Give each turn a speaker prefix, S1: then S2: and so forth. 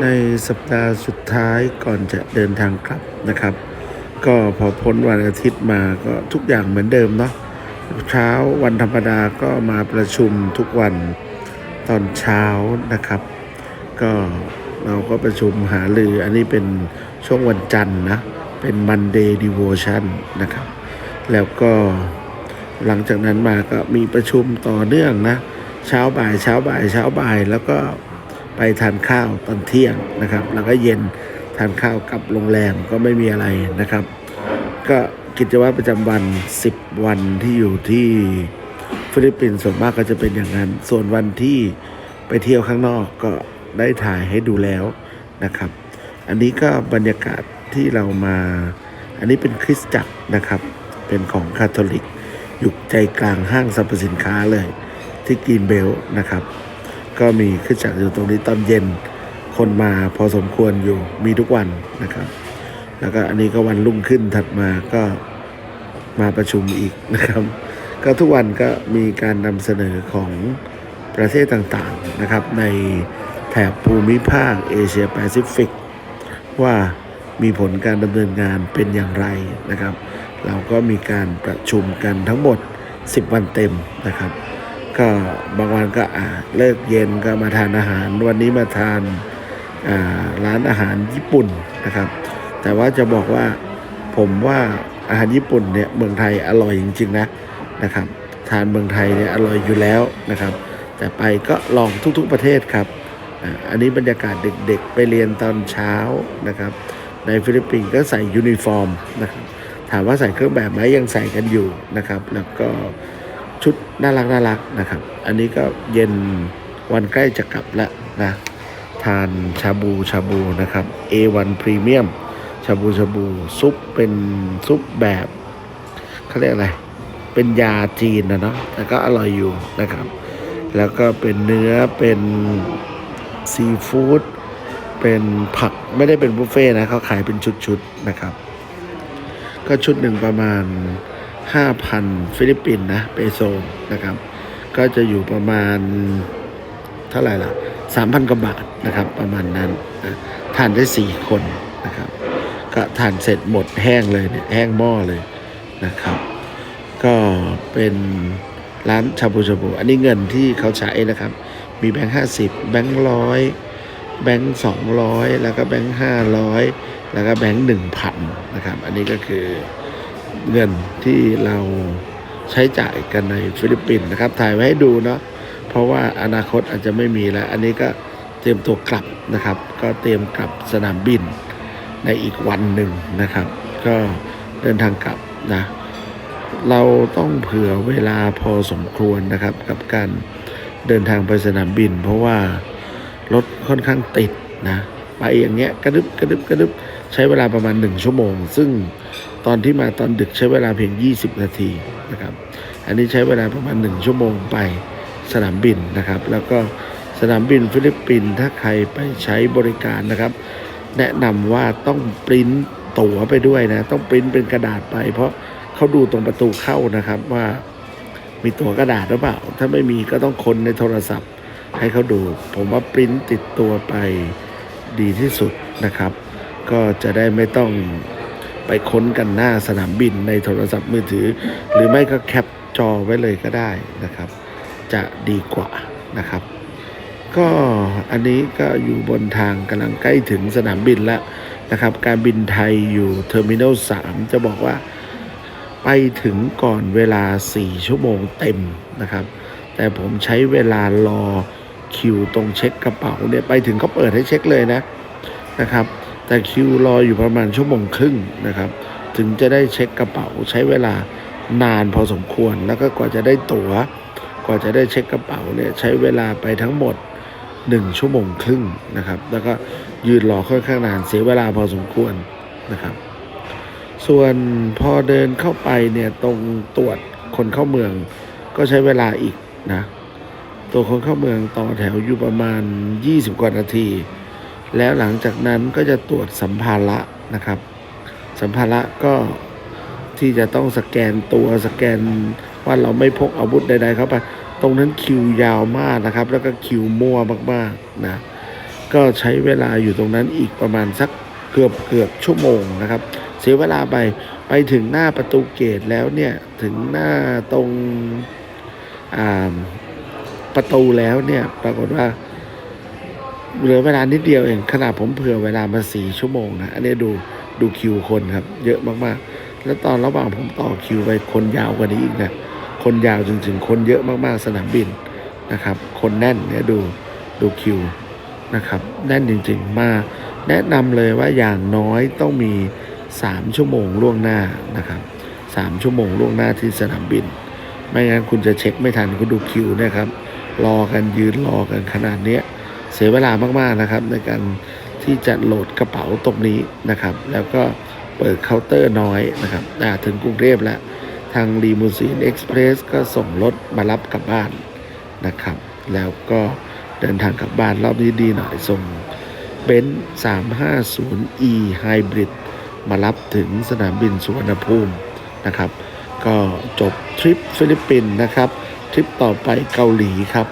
S1: ในสัปดาห์สุดท้ายก่อนจะเดินทางกลับนะครับ ก็พอพ้นวันอาทิตย์มาก็ทุกอย่างเหมือนเดิมเนาะเช้าวันธรรมดาก็มาประชุมทุกวันตอนเช้านะครับ ก็เราก็ประชุมหาลืออันนี้เป็นช่วงวันจันทร์นะ เป็น Monday Devotion นะครับ แล้วก็หลังจากนั้นมาก็มีประชุมต่อเนื่องนะ เช้าบ่ายเช้าบ่ายเช้าบ่ายแล้วก็ ไปทานข้าวตอนเที่ยงนะครับ แล้วก็เย็นทานข้าวกับโรงแรมก็ไม่มีอะไรนะครับ ก็กิจวัตรประจำวัน 10 วันที่อยู่ที่ฟิลิปปินส์ส่วนมากก็จะเป็นอย่างนั้น ส่วนวันที่ไปเที่ยวข้างนอกก็ได้ถ่ายให้ดูแล้วนะครับ อันนี้ก็บรรยากาศที่เรามา อันนี้เป็นคริสตจักรนะครับ เป็นของคาทอลิก อยู่ใจกลางห้างสรรพสินค้าเลย ที่กรีนเบลนะครับ ก็มีคริสตจักอยู่ตรงนี้ตอนเย็นคนมาพอสมควรอยู่มีทุกวันนะครับ แล้วก็อันนี้ก็วันรุ่งขึ้นถัดมาก็มาประชุมอีกนะครับ ก็ทุกวันก็มีการนำเสนอของประเทศต่างๆนะครับ ในแถบภูมิภาคเอเชียแปซิฟิกว่ามีผลการดำเนินงานเป็นอย่างไรนะครับ เราก็มีการประชุมกันทั้งหมด 10 วันเต็มนะครับ ก็บางวันก็เลิกเย็นก็มาทานอาหาร วันนี้มาทานร้านอาหารญี่ปุ่นนะครับ แต่ว่าจะบอกว่าผมว่าอาหารญี่ปุ่นเนี่ยเมืองไทยอร่อยจริงๆนะนะครับ ทานเมืองไทยเนี่ยอร่อยอยู่แล้วนะครับ แต่ไปก็ลองทุกๆประเทศครับอันนี้บรรยากาศเด็กๆ ไปเรียนตอนเช้านะครับ ในฟิลิปปินส์ก็ใส่ยูนิฟอร์มนะครับถามว่าใส่เครื่องแบบไหมยังใส่กันอยู่นะครับ แล้วก็ ชุดน่ารักน่ารักนะครับ อันนี้ก็เย็นวันใกล้จะกลับแล้วนะ ทานชาบูชาบูนะครับ A1 Premium ชาบูชาบูซุปเป็นซุปแบบเขาเรียกอะไร เป็นยาจีนนะเนาะแต่ก็อร่อยอยู่นะครับ แล้วก็เป็นเนื้อเป็นซีฟู้ดเป็นผักไม่ได้เป็นบุฟเฟ่นะเขาขายเป็นชุดๆนะครับ ก็ชุดหนึ่งประมาณ 5,000 ฟิลิปปินส์นะเปโซนะครับ ก็จะอยู่ประมาณเท่าไหร่ล่ะสามพันกว่าบาทนะครับ ประมาณนั้นนะทานได้สี่คนนะครับ ก็ทานเสร็จหมดแห้งเลยเนี่ยแห้งหม้อเลยนะครับ ก็เป็นร้านชาบูชาบู อันนี้เงินที่เขาใช้นะครับ มีแบงค์ห้าสิบแบงค์ร้อยแบงค์สองร้อยแล้วก็แบงค์ห้าร้อยแล้วก็แบงค์หนึ่งพันนะครับ อันนี้ก็คือ เงินที่เราใช้จ่ายกันในฟิลิปปินส์นะครับ ถ่ายไว้ให้ดูเนาะเพราะว่าอนาคตอาจจะไม่มีแล้ว อันนี้ก็เตรียมตัวกลับนะครับ ก็เตรียมกลับสนามบินในอีกวันหนึ่งนะครับ ก็เดินทางกลับนะเราต้องเผื่อเวลาพอสมควรนะครับ กับการเดินทางไปสนามบิน เพราะว่ารถค่อนข้างติดนะไปอย่างเงี้ยกระดึบกระดึบกระดึบใช้เวลาประมาณหนึ่งชั่วโมง ซึ่ง ตอนที่มาตอนดึกใช้เวลาเพียง 20 นาทีนะครับ อันนี้ใช้เวลาประมาณหนึ่งชั่วโมงไปสนามบินนะครับ แล้วก็สนามบินฟิลิปปินส์ถ้าใครไปใช้บริการนะครับ แนะนำว่าต้องปริ้นตั๋วไปด้วยนะ ต้องปริ้นเป็นกระดาษไป เพราะเขาดูตรงประตูเข้านะครับว่ามีตั๋วกระดาษหรือเปล่า ถ้าไม่มีก็ต้องค้นในโทรศัพท์ให้เขาดู ผมว่าปริ้นติดตัวไปดีที่สุดนะครับ ก็จะได้ไม่ต้อง ไปค้นกันหน้าสนามบินในโทรศัพท์มือถือ หรือไม่ก็แคปจอไว้เลยก็ได้นะครับ จะดีกว่านะครับ ก็อันนี้ก็อยู่บนทางกำลังใกล้ถึงสนามบินแล้วนะครับ การบินไทยอยู่เทอร์มินอล3จะบอกว่าไปถึงก่อนเวลา 4 ชั่วโมงเต็มนะครับ แต่ผมใช้เวลารอคิวตรงเช็คกระเป๋าเนี่ย ไปถึงเขาเปิดให้เช็คเลยนะนะครับ แต่คิวรออยู่ประมาณชั่วโมงครึ่งนะครับ ถึงจะได้เช็คกระเป๋าใช้เวลานานพอสมควร แล้วก็กว่าจะได้ตั๋ว กว่าจะได้เช็คกระเป๋าเนี่ยใช้เวลาไปทั้งหมด 1 ชั่วโมงครึ่งนะครับ แล้วก็ยืนรอค่อนข้างนานเสียเวลาพอสมควรนะครับ ส่วนพอเดินเข้าไปเนี่ยตรงตรวจคนเข้าเมืองก็ใช้เวลาอีกนะ ตัวคนเข้าเมืองต่อแถวอยู่ประมาณ 20 กว่านาที แล้วหลังจากนั้นก็จะตรวจสัมภาระนะครับ สัมภาระก็ที่จะต้องสแกนตัวสแกนว่าเราไม่พกอาวุธใดๆเข้าไป ตรงนั้นคิวยาวมากนะครับ แล้วก็คิวมั่วมากๆนะก็ใช้เวลาอยู่ตรงนั้นอีกประมาณสักเกือบเกือบชั่วโมงนะครับ เสียเวลาไปไปถึงหน้าประตูเกตแล้วเนี่ยถึงหน้าตรงประตูแล้วเนี่ยปรากฏว่า เหลือเวลานิดเดียวเองขนาดผมเผื่อเวลามาสี่ชั่วโมงนะอันนี้ดูดูคิวคนครับ เยอะมากๆ แล้วตอนระหว่างผมต่อคิวไปคนยาวกว่านี้อีกนะคนยาวจริงๆ คนเยอะมากๆสนามบินนะครับ คนแน่นเนี่ยดูดูคิวนะครับ แน่นจริงๆ มากแนะนำเลยว่าอย่างน้อยต้องมี 3 ชั่วโมงล่วงหน้านะครับ3ชั่วโมงล่วงหน้าที่สนามบิน ไม่งั้นคุณจะเช็คไม่ทันคุณดูคิวนะครับรอกันยืนรอกันขนาดเนี้ย เสียเวลามากๆนะครับ ในการที่จะโหลดกระเป๋าตรงนี้นะครับ แล้วก็เปิดเคาน์เตอร์น้อยนะครับถึงกรุงเทพแล้ว ทางรีมูซีนเอ็กซ์เพรสก็ส่งรถมารับกลับบ้านนะครับ แล้วก็เดินทางกลับบ้านรอบนี้ดีหน่อยส่งเบนซ์ 350e Hybrid มารับถึงสนามบินสุวรรณภูมินะครับ ก็จบทริปฟิลิปปินส์นะครับ ทริปต่อไปเกาหลีครับ